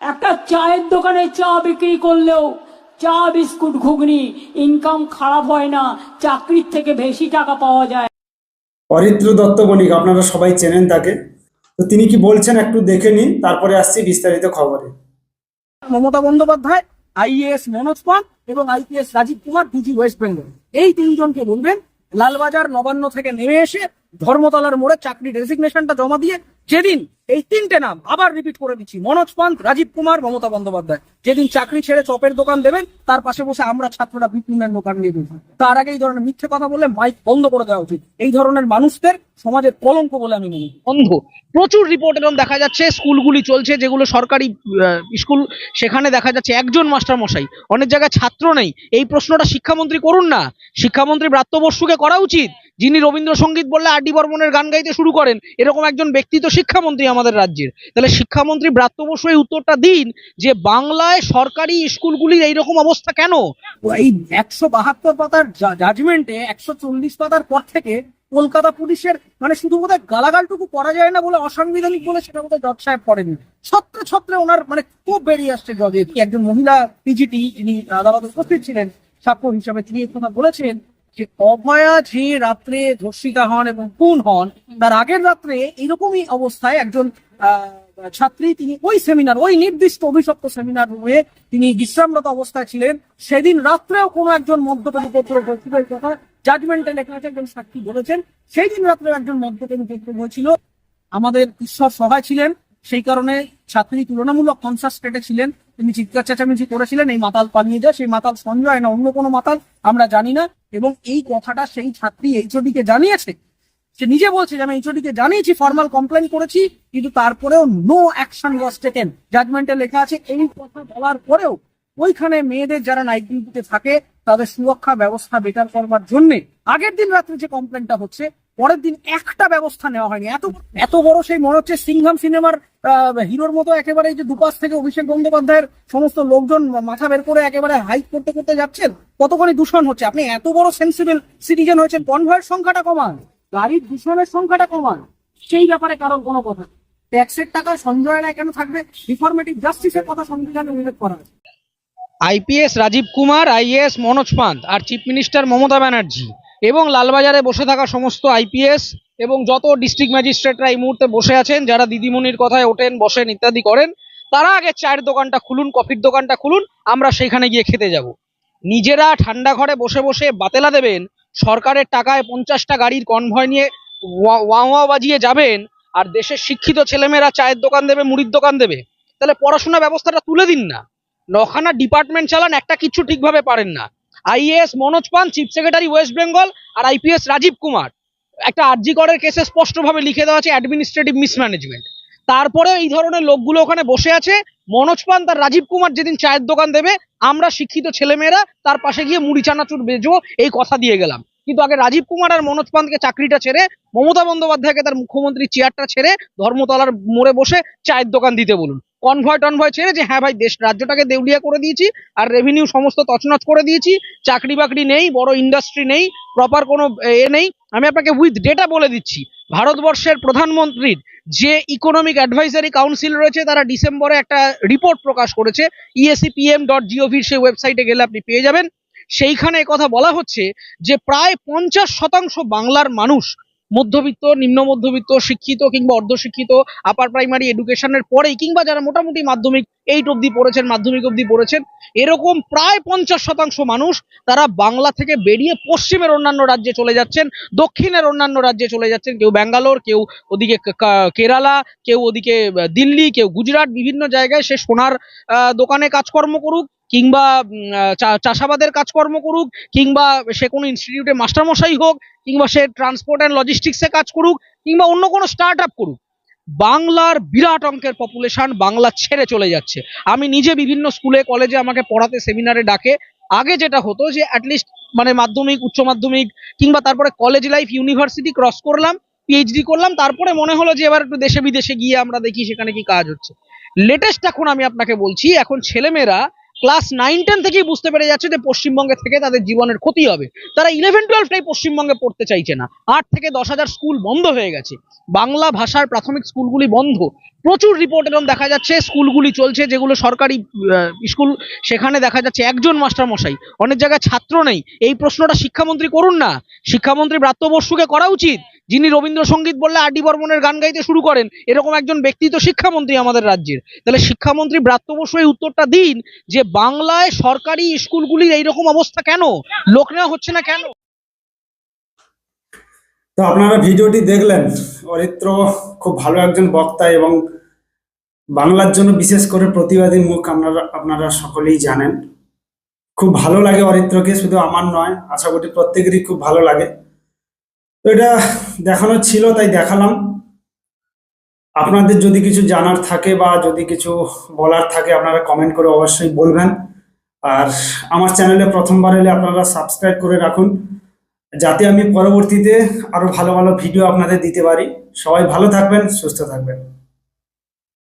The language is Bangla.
একটা চায়ের দোকানে চা বিক্রি করলেও চা বিস্কুট ঘুগনি ইনকাম খারাপ হয় না চাকরির থেকে বেশি টাকা পাওয়া যায়। অরিত্র দত্ত বণিক আপনারা সবাই চেনেন তাকে। তো তিনি কি বলছেন একটু দেখে নিন তারপরে আসছি বিস্তারিত খবরে। মমতা বন্দ্যোপাধ্যায় আইএএস মনোজ পান এবং IPS Rajeev Kumar DG West Bengal এই তিনজনকে বলবেন লালবাজার নবান্ন থেকে নেমে এসে ধর্মতলার মোড়ে চাকরি রেজিগনেশনটা জমা দিয়ে যেদিন এই তিনটে নাম আবার রিপিট করে দিচ্ছি, মনোজ পান্ত রাজীব কুমার, মমতা বন্দ্যোপাধ্যায়। যেদিন চাকরি ছেড়ে চপের দোকান দেবেন, তার পাশে বসে আমরা ছাত্ররা বিপিনের দোকান নিয়ে দেবো তার আগে এই ধরনের মিথ্যে কথা বলে মাইক বন্ধ করে দেওয়া উচিত। এই ধরনের মানুষদের সমাজের কলঙ্ক বলে আমি মনে বন্ধ, প্রচুর রিপোর্ট এরকম দেখা যাচ্ছে, স্কুলগুলি চলছে, যেগুলো সরকারি স্কুল, সেখানে দেখা যাচ্ছে একজন মাস্টার মশাই অনেক জায়গায় ছাত্র নেই। এই প্রশ্নটা শিক্ষামন্ত্রী করুন না। শিক্ষামন্ত্রী ব্রাত্য বসুকে করা উচিত। যিনি রবীন্দ্রসঙ্গীত বললে আর ডি বর্মনের গান গাইতে শুরু করেন, এরকম একজন ব্যক্তি তো শিক্ষামন্ত্রী আমাদের রাজ্যের। তাহলে শিক্ষামন্ত্রী ব্রাত্য বসু এই উত্তরটা দিন যে বাংলায় সরকারি স্কুলগুলির এইরকম অবস্থা কেন? এই একশো বাহাত্তর পাতার জাজমেন্টে একশো চল্লিশ পাতার পর থেকে কলকাতা পুলিশের মানে শুধু বোধহয় গালাগালটুকু করা যায় না বলে অসাংবিধানিক বলে সেটা বোধহয় জজ সাহেব করেনি ছত্রে ছত্রে ওনার মানে খুব বেরিয়ে আসছে জজের। একজন মহিলা পিজিটি যিনি আদালতে উপস্থিত ছিলেন, সাক্ষ্য হিসাবে তিনি কথা বলেছেন যে অভয়া যে রাত্রে ধর্ষিতা হন এবং খুন হন তার আগের রাত্রে এরকমই অবস্থায় একজন আহ, ছাত্রী তিনি ওই সেমিনার ওই নির্দিষ্ট অভিশপ্ত সেমিনার রুমে তিনি বিশ্রামরত অবস্থায় ছিলেন। সেদিন রাত্রেও কোনো একজন মদ্যপান উপদ্রব হয়েছিল কথা জাজমেন্টে লেখা আছে একজন সাক্ষী বলেছেন। সেই দিন রাত্রেও একজন মদ্যপান উপদ্রব হয়েছিল। আমাদের ঈশ্বর সহায় ছিলেন সেই কারণে ছাত্রী তুলনামূলক কনসাস স্টেটে ছিলেন। তিনি চিৎকার চেঁচামেচি করেছিলেন এই মাতাল পালিয়ে যায় সেই মাতাল সঞ্জয় না অন্য কোনো মাতাল আমরা জানি না। এবং এই কথাটা সেই ছাত্রী এইচওডি কে জানিয়েছে। সে নিজে বলছে যে, আমি এইচওডি কে জানিয়েছি ফর্মাল কমপ্লেন করেছি, কিন্তু তারপরেও নো অ্যাকশন ওয়াজ টেকেন জাজমেন্টে লেখা আছে, এই কথা বলার পরেও ওইখানে মেয়েদের যারা নাইট থাকে, তাদের সুরক্ষা ব্যবস্থা বেটার করবার জন্য আগের দিন রাত্রে যে কমপ্লেনটা হচ্ছে পরের দিন একটা ব্যবস্থা নেওয়া হয়নি। এত এত বড় সেই মনে হচ্ছে সিংহাম সিনেমার হিরোর মতো একেবারে যে দুপাশ থেকে অভিষেক বন্দ্যোপাধ্যায়ের সমস্ত লোকজন মাথা বের করে একেবারে হাইক করতে করতে যাচ্ছেন, কতখানি দূষণ হচ্ছে? আপনি এত বড় সেন্সিবল সিটিজেন হয়েছেন কনভয়ের সংখ্যাটা কমান, গাড়ির দূষণের সংখ্যাটা কমান, সেই ব্যাপারে কারণ কোনো কথা। ট্যাক্সের টাকা সঞ্চয় না কেন থাকবে? রিফর্মেটিভ জাস্টিসের কথা সংবিধানে উল্লেখ করা আছে আইপিএস রাজীব কুমার আইএস মনোজ পান্ত, আর চিফ মিনিস্টার মমতা ব্যানার্জি। এবং লালবাজারে বসে থাকা সমস্ত আইপিএস এবং যত ডিস্ট্রিক্ট ম্যাজিস্ট্রেটরা এই মুহূর্তে বসে আছেন, যারা দিদিমণির কথায় ওঠেন, বসেন ইত্যাদি করেন, তারা আগে চায়ের দোকানটা খুলুন, কফির দোকানটা খুলুন, আমরা সেখানে গিয়ে খেতে যাব। নিজেরা ঠান্ডা ঘরে বসে বসে বাতেলা দেবেন, সরকারের টাকায় পঞ্চাশটা গাড়ির কনভয় নিয়ে ওয়া ওয়া বাজিয়ে যাবেন, আর দেশের শিক্ষিত ছেলেমেয়েরা চায়ের দোকান দেবে, মুড়ির দোকান দেবে, তাহলে পড়াশোনা ব্যবস্থাটা তুলে দিন না। নখানা ডিপার্টমেন্ট চালান, একটা কিচ্ছু ঠিকভাবে পারেন না। IAS Manoj Pant chief secretary West Bengal আর আইপিএস রাজীব কুমার। একটা আরজি করের কেসে স্পষ্টভাবে লিখে দেওয়া আছে অ্যাডমিনিস্ট্রেটিভ মিসম্যানেজমেন্ট তারপরে এই ধরনের লোকগুলো ওখানে বসে আছে। মনোজ পান তার রাজীব কুমার যেদিন চায়ের দোকান দেবে, আমরা শিক্ষিত ছেলেমেয়েরা তার পাশে গিয়ে মুড়ি, চানাচুর বেজবো, এই কথা দিয়ে গেলাম। কিন্তু আগে রাজীব কুমার আর মনোজ পান্তকে চাকরিটা ছেড়ে, মমতা বন্দ্যোপাধ্যায়কে তার মুখ্যমন্ত্রী চেয়ারটা ছেড়ে ধর্মতলার মোড়ে বসে চায়ের দোকান দিতে বলুন। কনভয় টনভয় ছেড়ে যে হ্যাঁ ভাই, দেশ, রাজ্যটাকে দেউলিয়া করে দিয়েছি আর রেভিনিউ সমস্ত তছনছ করে দিয়েছি। চাকরি বাকরি নেই, বড় ইন্ডাস্ট্রি নেই প্রপার কোনো, এ নেই। আমি আপনাকে উইথ ডেটা বলে দিচ্ছি। ভারতবর্ষের প্রধানমন্ত্রীর যে ইকোনমিক অ্যাডভাইজারি কাউন্সিল রয়েছে, তারা ডিসেম্বরে একটা রিপোর্ট প্রকাশ করেছে। ইএসিপিএম ডট জিওভির সেই ওয়েবসাইটে গেলে আপনি পেয়ে যাবেন। সেইখানে কথা বলা হচ্ছে যে, প্রায় পঞ্চাশ শতাংশ বাংলার মানুষ মধ্যবিত্ত, নিম্ন মধ্যবিত্ত, শিক্ষিত কিংবা অর্ধশিক্ষিত আপার প্রাইমারি এডুকেশনের পরেই কিংবা যারা মোটামুটি মাধ্যমিক এইট অবধি পড়েছেন, মাধ্যমিক অবধি পড়েছেন, এরকম প্রায় পঞ্চাশ শতাংশ মানুষ তারা বাংলা থেকে বেরিয়ে পশ্চিমের অন্যান্য রাজ্যে চলে যাচ্ছেন, দক্ষিণের অন্যান্য রাজ্যে চলে যাচ্ছেন, কেউ ব্যাঙ্গালোর, কেউ ওদিকে কেরালা, কেউ ওদিকে দিল্লি, কেউ গুজরাট, বিভিন্ন জায়গায় সে সোনার দোকানে কাজকর্ম করুক কিংবা চাষাবাদের কাজকর্ম করুক, কিংবা সে কোনো ইনস্টিটিউটে মাস্টারমশাই হোক, কিংবা সে ট্রান্সপোর্ট অ্যান্ড লজিস্টিক্সে কাজ করুক, কিংবা অন্য কোনো স্টার্ট আপ করুক, বাংলার বিরাট অঙ্কের পপুলেশন বাংলা ছেড়ে চলে যাচ্ছে। আমি নিজে বিভিন্ন স্কুলে কলেজে আমাকে পড়াতে সেমিনারে ডাকে। আগে যেটা হতো যে অ্যাটলিস্ট মানে মাধ্যমিক, উচ্চ মাধ্যমিক, কিংবা তারপরে কলেজ লাইফ ইউনিভার্সিটি ক্রস করলাম পিএইচডি করলাম, তারপরে মনে হলো যে এবার একটু দেশে বিদেশে গিয়ে আমরা দেখি সেখানে কি কাজ হচ্ছে। লেটেস্ট এখন আমি আপনাকে বলছি, এখন ছেলেমেয়েরা ক্লাস নাইন টেন থেকেই বুঝতে পেরে যাচ্ছে যে পশ্চিমবঙ্গে থেকে তাদের জীবনের ক্ষতি হবে। তারা ইলেভেন টুয়েলভটাই পশ্চিমবঙ্গে পড়তে চাইছে না। আট থেকে দশ হাজার স্কুল বন্ধ হয়ে গেছে। বাংলা ভাষার প্রাথমিক স্কুলগুলি বন্ধ। প্রচুর রিপোর্ট এরকম দেখা যাচ্ছে, স্কুলগুলি চলছে যেগুলো সরকারি স্কুল। সেখানে দেখা যাচ্ছে একজন মাস্টার মশাই অনেক জায়গায় ছাত্র নেই। এই প্রশ্নটা শিক্ষামন্ত্রী করুন না। শিক্ষামন্ত্রী ব্রাত্য বসুকে করা উচিত। যিনি রবীন্দ্রসঙ্গীত বললে আর ডি বর্মনের গান গাইতে শুরু করেন, এরকম একজন ব্যক্তি তো শিক্ষামন্ত্রী আমাদের রাজ্যের। তাহলে শিক্ষামন্ত্রী ব্রাত্য বসু এই উত্তরটা দিন যে বাংলায় সরকারি স্কুলগুলির এইরকম অবস্থা কেন? লোক নেওয়া হচ্ছে না কেন? তো আপনারা ভিডিওটি দেখলেন, অরিত্র খুব ভালো একজন বক্তা এবং বাংলার জন্য বিশেষ করে প্রতিবাদী মুখ আপনারা আপনারা সকলেই জানেন। খুব ভালো লাগে অরিত্রকে, শুধু আমার নয়, আশা করি প্রত্যেকেরই খুব ভালো লাগে। তো এটা দেখানোর ছিল, তাই দেখালাম। আপনাদের যদি কিছু জানার থাকে বা যদি কিছু বলার থাকে, আপনারা কমেন্ট করে অবশ্যই বলবেন। আর আমার চ্যানেলে প্রথমবার এলে আপনারা সাবস্ক্রাইব করে রাখুন, যাতে আমি পরবর্তীতে আরও ভালো ভালো ভিডিও আপনাদের দিতে পারি। সবাই ভালো থাকবেন, সুস্থ থাকবেন।